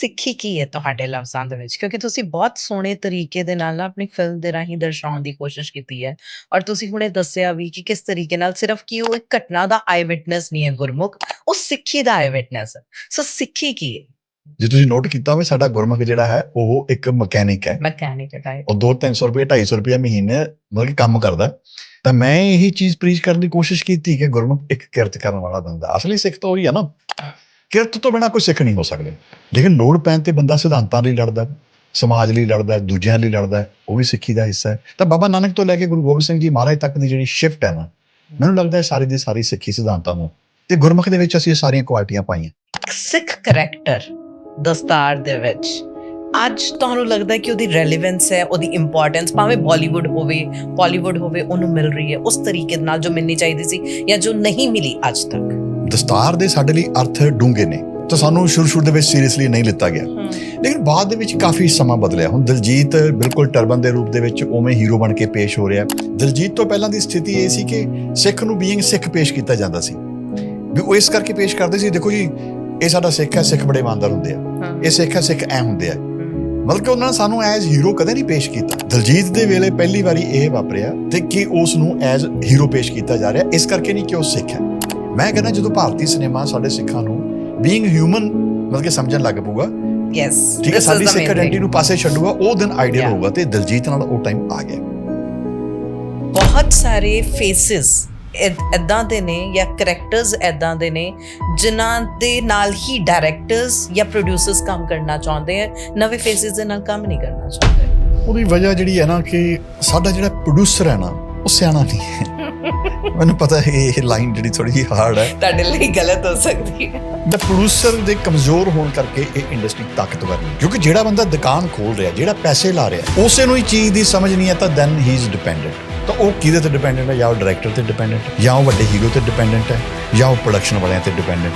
ਸਿੱਖੀ ਕੀ ਹੈ ਤੁਹਾਡੇ ਲਫ਼ਜ਼ਾਂ ਦੇ ਵਿੱਚ? ਕਿਉਂਕਿ ਤੁਸੀਂ ਬਹੁਤ ਸੋਹਣੇ ਤਰੀਕੇ ਦੇ ਨਾਲ ਨਾ ਆਪਣੀ ਫਿਲਮ ਦੇ ਰਾਹੀਂ ਦਰਸਾਉਣ ਦੀ ਕੋਸ਼ਿਸ਼ ਕੀਤੀ ਹੈ। ਔਰ ਤੁਸੀਂ ਹੁਣੇ ਦੱਸਿਆ ਵੀ ਕਿ ਕਿਸ ਤਰੀਕੇ ਨਾਲ ਸਿਰਫ ਕਿ ਉਹ ਇੱਕ ਘਟਨਾ ਦਾ ਆਈ ਵਿਟਨੈਸ ਨਹੀਂ ਹੈ ਗੁਰਮੁਖ ਉਹ ਸਿੱਖੀ ਦਾ ਆਈ ਵਿਟਨੈਸ ਹੈ। ਸੋ ਸਿੱਖੀ ਕੀ ਹੈ? ਜੇ ਤੁਸੀਂ ਨੋਟ ਕੀਤਾ ਹੋਵੇ ਸਾਡਾ ਗੁਰਮੁਖ ਜਿਹੜਾ ਹੈ ਉਹ ਇੱਕ ਮਕੈਨਿਕ ਹੈ। ਮਕੈਨਿਕ ਟਾਈਪ ਉਹ 2-300 ਰੁਪਏ 250 ਰੁਪਏ ਮਹੀਨੇ ਮਤਲਬ ਕੰਮ ਕਰਦਾ ਤਾਂ ਮੈਂ ਇਹੀ ਚੀਜ਼ ਪ੍ਰੀਚ ਕਰਨ ਦੀ ਕੋਸ਼ਿਸ਼ ਕੀਤੀ ਕਿ ਗੁਰਮੁਖ ਇੱਕ ਕਿਰਤ ਕਰਨ ਵਾਲਾ ਬੰਦਾ। ਅਸਲੀ ਸਿੱਖ ਤਾਂ ਉਹੀ ਆ ਨਾ। ਕਿਰਤ ਤੋਂ ਬਿਨਾ ਕੋਈ ਸਿੱਖ ਨਹੀਂ ਹੋ ਸਕਦੇ। ਲੇਕਿਨ ਲੋੜ ਪੈਣ ਤੇ ਬੰਦਾ ਸਿਧਾਂਤਾਂ ਲਈ ਲੜਦਾ ਸਮਾਜ ਲਈ ਲੜਦਾ ਦੂਜਿਆਂ ਲਈ ਲੜਦਾ ਉਹ ਵੀ ਸਿੱਖੀ ਦਾ ਹਿੱਸਾ ਹੈ। ਤਾਂ ਬਾਬਾ ਨਾਨਕ ਤੋਂ ਲੈ ਕੇ ਗੁਰੂ ਗੋਬਿੰਦ ਸਿੰਘ ਜੀ ਮਹਾਰਾਜ ਤੱਕ ਦੀ ਜਿਹੜੀ ਸ਼ਿਫਟ ਹੈ ਨਾ, ਮੈਨੂੰ ਲੱਗਦਾ ਹੈ ਸਾਰੀ ਦੀ ਸਾਰੀ ਸਿੱਖੀ ਸਿਧਾਂਤਾਂ ਨੂੰ। ਤੇ ਗੁਰਮੁਖ ਦੇ ਵਿੱਚ ਅਸੀਂ ਇਹ ਸਾਰੀਆਂ ਕੁਆਲਿਟੀਆਂ ਪਾਈਆਂ। ਸਿੱਖ ਕਰੈਕਟਰ ਦਸਤਾਰ ਦੇ ਵਿੱਚ, ਅੱਜ ਤੁਹਾਨੂੰ ਲੱਗਦਾ ਕਿ ਉਹਦੀ ਰੈਲੇਵੈਂਸ ਹੈ, ਉਹਦੀ ਇੰਪੋਰਟੈਂਸ ਭਾਵੇਂ ਬਾਲੀਵੁੱਡ ਹੋਵੇ ਪਾਲੀਵੁੱਡ ਹੋਵੇ, ਉਹਨੂੰ ਮਿਲ ਰਹੀ ਹੈ, ਉਸ ਤਰੀਕੇ ਨਾਲ ਜੋ ਮਿਲਣੀ ਚਾਹੀਦੀ ਸੀ ਜਾਂ ਜੋ ਨਹੀਂ ਮਿਲੀ ਅੱਜ ਤੱਕ। ਦਸਤਾਰ ਦੇ ਸਾਡੇ ਲਈ ਅਰਥ ਡੂੰਘੇ ਨੇ। ਤਾਂ ਸਾਨੂੰ ਸ਼ੁਰੂ ਸ਼ੁਰੂ ਦੇ ਵਿੱਚ ਸੀਰੀਅਸਲੀ ਨਹੀਂ ਲਿੱਤਾ ਗਿਆ। ਲੇਕਿਨ ਬਾਅਦ ਦੇ ਵਿੱਚ ਕਾਫੀ ਸਮਾਂ ਬਦਲਿਆ। ਹੁਣ ਦਿਲਜੀਤ ਬਿਲਕੁਲ ਟਰਬਨ ਦੇ ਰੂਪ ਦੇ ਵਿੱਚ ਉਵੇਂ ਹੀਰੋ ਬਣ ਕੇ ਪੇਸ਼ ਹੋ ਰਿਹਾ। ਦਿਲਜੀਤ ਤੋਂ ਪਹਿਲਾਂ ਦੀ ਸਥਿਤੀ ਇਹ ਸੀ ਕਿ ਸਿੱਖ ਨੂੰ ਬੀਇੰਗ ਸਿੱਖ ਪੇਸ਼ ਕੀਤਾ ਜਾਂਦਾ ਸੀ। ਵੀ ਉਹ ਇਸ ਕਰਕੇ ਪੇਸ਼ ਕਰਦੇ ਸੀ ਦੇਖੋ ਜੀ ਇਹ ਸਾਡਾ ਸਿੱਖ ਹੈ ਸਿੱਖ ਬੜੇ ਇਮਾਨਦਾਰ ਹੁੰਦੇ ਆ। ਇਹ ਸਿੱਖ ਹੈ ਸਿੱਖ ਐ ਹੁੰਦੇ ਆ। ਮਤਲਬ ਕਿ ਉਹਨਾਂ ਨੇ ਸਾਨੂੰ ਐਜ਼ ਹੀਰੋ ਕਦੇ ਨਹੀਂ ਪੇਸ਼ ਕੀਤਾ। ਦਲਜੀਤ ਦੇ ਵੇਲੇ ਪਹਿਲੀ ਵਾਰੀ ਇਹ ਵਾਪਰਿਆ ਤੇ ਕਿ ਉਸ ਨੂੰ ਐਜ਼ ਹੀਰੋ ਪੇਸ਼ ਕੀਤਾ ਜਾ ਰਿਹਾ। ਇਸ ਕਰਕੇ ਨਹੀਂ ਕਿ ਉਹ ਸਿੱਖ ਹੈ। ਮੈਂ ਕਹਿੰਦਾ ਜਦੋਂ ਭਾਰਤੀ ਸਿਨੇਮਾ ਸਾਡੇ ਸਿੱਖਾਂ ਨੂੰ ਬੀਇੰਗ ਹਿਊਮਨ ਮਤਲਬ ਕਿ ਸਮਝਣ ਲੱਗ ਪਊਗਾ ਯੈਸ ਠੀਕ ਹੈ ਸਾਡੀ ਸਿੱਖ ਆਇਡੈਂਟੀ ਨੂੰ ਪਾਸੇ ਛੱਡੂਗਾ ਉਹ ਦਿਨ ਆਈਡੀਅਲ. ਹੋਊਗਾ ਤੇ ਦਲਜੀਤ ਨਾਲ ਉਹ ਟਾਈਮ ਆ ਗਿਆ। ਬਹੁਤ ਸਾਰੇ ਫੇਸਿਸ ਇਦਾਂ ਦੇ ਨੇ ਜਾਂ ਕੈਰੈਕਟਰਸ ਇਦਾਂ ਦੇ ਨੇ ਜਿਨ੍ਹਾਂ ਦੇ ਨਾਲ ਹੀ ਡਾਇਰੈਕਟਰਸ ਜਾਂ ਪ੍ਰੋਡਿਊਸਰਸ ਕੰਮ ਕਰਨਾ ਚਾਹੁੰਦੇ ਆ ਨਵੇਂ ਫੇਸਿਸ ਦੇ ਨਾਲ ਕੰਮ ਨਹੀਂ ਕਰਨਾ ਚਾਹੁੰਦੇ। ਉਹਦੀ ਵਜ੍ਹਾ ਜਿਹੜੀ ਹੈ ਨਾ ਕਿ ਸਾਡਾ ਜਿਹੜਾ ਪ੍ਰੋਡਿਊਸਰ ਹੈ ਨਾ ਉਹ ਸਿਆਣਾ ਨਹੀਂ ਹੈ। ਮੈਨੂੰ ਪਤਾ ਹੈ ਇਹ ਲਾਈਨ ਜਿਹੜੀ ਥੋੜੀ ਜਿਹੀ ਹਾਰਡ ਹੈ। ਤੁਹਾਡੇ ਲਈ ਗਲਤ ਹੋ ਸਕਦੀ ਹੈ। ਦਾ ਪ੍ਰੋਡਿਊਸਰ ਦੇ ਕਮਜ਼ੋਰ ਹੋਣ ਕਰਕੇ ਇਹ ਇੰਡਸਟਰੀ ਤਾਕਤਵਰ ਨਹੀਂ। ਕਿਉਂਕਿ ਜਿਹੜਾ ਬੰਦਾ ਦੁਕਾਨ ਖੋਲ ਰਿਹਾ ਜਿਹੜਾ ਪੈਸੇ ਲਾ ਰਿਹਾ ਉਸੇ ਨੂੰ ਹੀ ਚੀਜ਼ ਦੀ ਸਮਝ ਨਹੀਂ ਹੈ ਤਾਂ ਦੈਨ ਹੀ ਇਜ਼ ਡਿਪੈਂਡੈਂਟ ਤਾਂ ਉਹ ਕਿਹਦੇ ਤੇ ਡਿਪੈਂਡੈਂਟ ਹੈ? ਜਾਂ ਉਹ ਡਾਇਰੈਕਟਰ ਤੇ ਡਿਪੈਂਡੈਂਟ ਜਾਂ ਉਹ ਵੱਡੇ ਹੀਰੋ ਤੇ ਡਿਪੈਂਡੈਂਟ ਹੈ? ਜਾਂ ਉਹ ਪ੍ਰੋਡਕਸ਼ਨ ਵਾਲਿਆਂ ਤੇ ਡਿਪੈਂਡੈਂਟ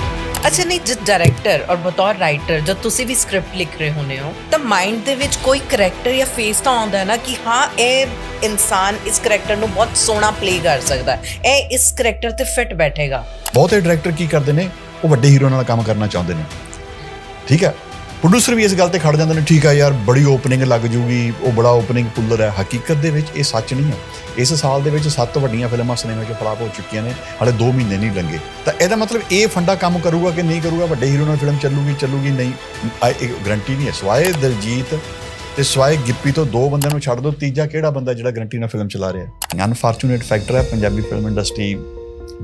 ਅੱਛਾ ਨਹੀਂ ਜਦ ਡਾਇਰੈਕਟਰ ਔਰ ਬਤੌਰ ਰਾਈਟਰ ਜਦ ਤੁਸੀਂ ਵੀ ਸਕ੍ਰਿਪਟ ਲਿਖ ਰਹੇ ਹੁੰਦੇ ਹੋ ਤਾਂ ਮਾਈਂਡ ਦੇ ਵਿੱਚ ਕੋਈ ਕੈਰੈਕਟਰ ਜਾਂ ਫੇਸ ਤਾਂ ਆਉਂਦਾ ਹੈ ਨਾ ਕਿ ਹਾਂ ਇਹ ਇਨਸਾਨ ਇਸ ਕੈਰੈਕਟਰ ਨੂੰ ਬਹੁਤ ਸੋਹਣਾ ਪਲੇ ਕਰ ਸਕਦਾ ਹੈ। ਇਹ ਇਸ ਕੈਰੈਕਟਰ ਤੇ ਫਿੱਟ ਬੈਠੇਗਾ। ਬਹੁਤੇ ਡਾਇਰੈਕਟਰ ਕੀ ਕਰਦੇ ਨੇ? ਉਹ ਵੱਡੇ ਹੀਰੋ ਨਾਲ ਕੰਮ ਕਰਨਾ ਚਾਹੁੰਦੇ ਨੇ। ਠੀਕ ਹੈ? ਪ੍ਰੋਡਿਊਸਰ ਵੀ ਇਸ ਗੱਲ ਤੇ ਖੜ ਜਾਂਦੇ ਨੇ, ਠੀਕ ਆ ਯਾਰ, ਬੜੀ ਓਪਨਿੰਗ ਲੱਗ ਜੂਗੀ, ਉਹ ਬੜਾ ਓਪਨਿੰਗ ਪੁੱਲਰ ਹੈ। ਹਕੀਕਤ ਦੇ ਵਿੱਚ ਇਹ ਸੱਚ ਨਹੀਂ ਹੈ ਇਸ ਸਾਲ ਦੇ ਵਿੱਚ ਸੱਤ ਵੱਡੀਆਂ ਫਿਲਮਾਂ ਸਿਨੇਮਾ 'ਚ ਫਲਾਪ ਹੋ ਚੁੱਕੀਆਂ ਨੇ, ਹਾਲੇ 2 ਮਹੀਨੇ ਨਹੀਂ ਲੰਘੇ। ਤਾਂ ਇਹਦਾ ਮਤਲਬ ਇਹ ਫੰਡਾ ਕੰਮ ਕਰੂਗਾ ਕਿ ਨਹੀਂ ਕਰੂਗਾ? ਵੱਡੇ ਹੀਰੋ ਨਾਲ ਫਿਲਮ ਚੱਲੂਗੀ ਚੱਲੂਗੀ, ਨਹੀਂ। ਆ ਗਰੰਟੀ ਨਹੀਂ ਹੈ। ਸਵਾਏ ਦਲਜੀਤ ਤੇ ਸਵਾਏ ਗਿੱਪੀ ਤੋਂ ਦੋ ਬੰਦਿਆਂ ਨੂੰ ਛੱਡ ਦਿਓ ਤੀਜਾ ਕਿਹੜਾ ਬੰਦਾ ਜਿਹੜਾ ਗਰੰਟੀ ਨਾਲ ਫਿਲਮ ਚਲਾ ਰਿਹਾ ਹੈ? ਅਨਫੋਰਚੂਨੇਟ ਫੈਕਟਰ ਹੈ। Punjabi film industry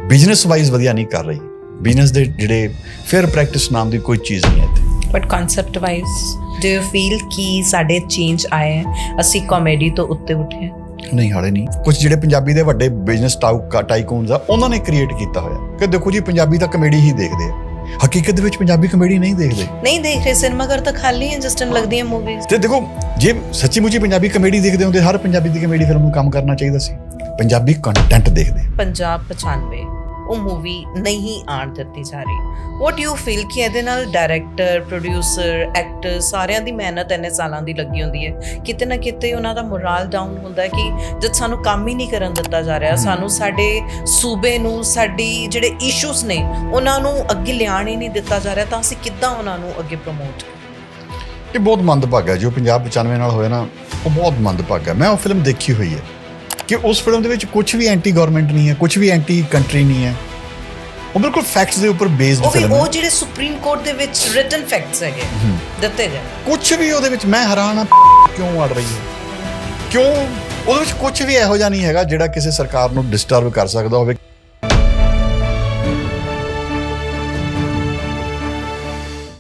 business wise ਵਧੀਆ ਨਹੀਂ ਕਰ ਰਹੀ। ਬਿਜ਼ਨਸ ਦੇ ਜਿਹੜੇ ਫੇਅਰ ਪ੍ਰੈਕਟਿਸ ਨਾਮ ਦੀ ਕੋਈ ਚੀਜ਼ ਨਹੀਂ ਹੈ ਇੱਥੇ। But concept wise do you feel ਕਿ ਸਾਡੇ ਚੇਂਜ ਆਏ ਹੈ ਅਸੀਂ ਕਾਮੇਡੀ ਤੋਂ ਉੱਤੇ ਉੱਠੇ ਹਾਂ? ਨਹੀਂ ਹਾਲੇ ਨਹੀਂ ਕੁਝ ਜਿਹੜੇ ਪੰਜਾਬੀ ਦੇ ਵੱਡੇ ਬਿਜ਼ਨਸ ਟਾਈਕੂਨਸ ਆ ਉਹਨਾਂ ਨੇ ਕ੍ਰੀਏਟ ਕੀਤਾ ਹੋਇਆ ਕਿ ਦੇਖੋ ਜੀ ਪੰਜਾਬੀ ਤਾਂ ਕਮੇਡੀ ਹੀ ਦੇਖਦੇ ਆ ਹਕੀਕਤ ਦੇ ਵਿੱਚ ਪੰਜਾਬੀ ਕਮੇਡੀ ਨਹੀਂ ਦੇਖਦੇ ਨਹੀਂ ਦੇਖ ਰਹੇ ਸਿਨੇਮਾ ਘਰ ਤਾਂ ਖਾਲੀ ਹੈ ਜਿਸ ਟਾਈਮ ਲੱਗਦੀਆਂ ਮੂਵੀਜ਼ ਤੇ ਦੇਖੋ ਜੇ ਸੱਚੀ ਮੁੱਚੀ ਪੰਜਾਬੀ ਕਮੇਡੀ ਦੇਖਦੇ ਹੁੰਦੇ ਹਰ ਪੰਜਾਬੀ ਦੀ ਕਮੇਡੀ ਫਿਲਮ ਨੂੰ ਕੰਮ ਕਰਨਾ ਚਾਹੀਦਾ ਸੀ ਪੰਜਾਬੀ ਕੰਟੈਂਟ ਦੇਖਦੇ ਪੰਜਾਬ 95 ਉਹ ਮੂਵੀ ਨਹੀਂ ਆਣ ਦਿੱਤੀ ਜਾ ਰਹੀ। ਵਾਟ ਯੂ ਫੀਲ ਕਿ ਇਹਦੇ ਨਾਲ ਡਾਇਰੈਕਟਰ ਪ੍ਰੋਡਿਊਸਰ ਐਕਟਰ ਸਾਰਿਆਂ ਦੀ ਮਿਹਨਤ ਇੰਨੇ ਸਾਲਾਂ ਦੀ ਲੱਗੀ ਹੁੰਦੀ ਹੈ। ਕਿਤੇ ਨਾ ਕਿਤੇ ਉਹਨਾਂ ਦਾ ਮੋਰਲ ਡਾਊਨ ਹੁੰਦਾ ਹੈ ਕਿ ਜਦ ਸਾਨੂੰ ਕੰਮ ਹੀ ਨਹੀਂ ਕਰਨ ਦਿੱਤਾ ਜਾ ਰਿਹਾ ਸਾਨੂੰ ਸਾਡੇ ਸੂਬੇ ਨੂੰ ਸਾਡੀ ਜਿਹੜੇ ਇਸ਼ੂਸ ਨੇ ਉਹਨਾਂ ਨੂੰ ਅੱਗੇ ਲਿਆਣ ਹੀ ਨਹੀਂ ਦਿੱਤਾ ਜਾ ਰਿਹਾ ਤਾਂ ਅਸੀਂ ਕਿੱਦਾਂ ਉਹਨਾਂ ਨੂੰ ਅੱਗੇ ਪ੍ਰਮੋਟ ਇਹ ਬਹੁਤ ਮੰਦਭਾਗਾ ਜੋ ਪੰਜਾਬ 95 ਨਾਲ ਹੋਇਆ ਨਾ ਉਹ ਬਹੁਤ ਮੰਦਭਾਗਾ ਮੈਂ ਉਹ ਫਿਲਮ ਦੇਖੀ ਹੋਈ ਹੈ। ਕਿ ਉਸ ਫਿਲਮ ਦੇ ਵਿੱਚ ਕੁਝ ਵੀ ਐਂਟੀ ਗਵਰਨਮੈਂਟ ਨਹੀਂ ਹੈ ਕੁਝ ਵੀ ਐਂਟੀ ਕੰਟਰੀ ਨਹੀਂ ਹੈ। ਉਹ ਬਿਲਕੁਲ ਫੈਕਟਸ ਦੇ ਉੱਪਰ ਬੇਸਡ ਫਿਲਮ ਹੈ। ਉਹ ਜਿਹੜੇ ਸੁਪਰੀਮ ਕੋਰਟ ਦੇ ਵਿੱਚ ਰਿਟਨ ਫੈਕਟਸ ਹੈਗੇ ਦਿੱਤੇ ਗਏ। ਕੁਝ ਵੀ ਉਹਦੇ ਵਿੱਚ ਮੈਂ ਹੈਰਾਨ ਆ ਕਿਉਂ ਅੜ ਰਹੀ ਹੈ? ਕਿਉਂ? ਉਹਦੇ ਵਿੱਚ ਕੁਝ ਵੀ ਇਹੋ ਜਿਹਾ ਨਹੀਂ ਹੈਗਾ ਜਿਹੜਾ ਕਿਸੇ ਸਰਕਾਰ ਨੂੰ ਡਿਸਟਰਬ ਕਰ ਸਕਦਾ ਹੋਵੇ।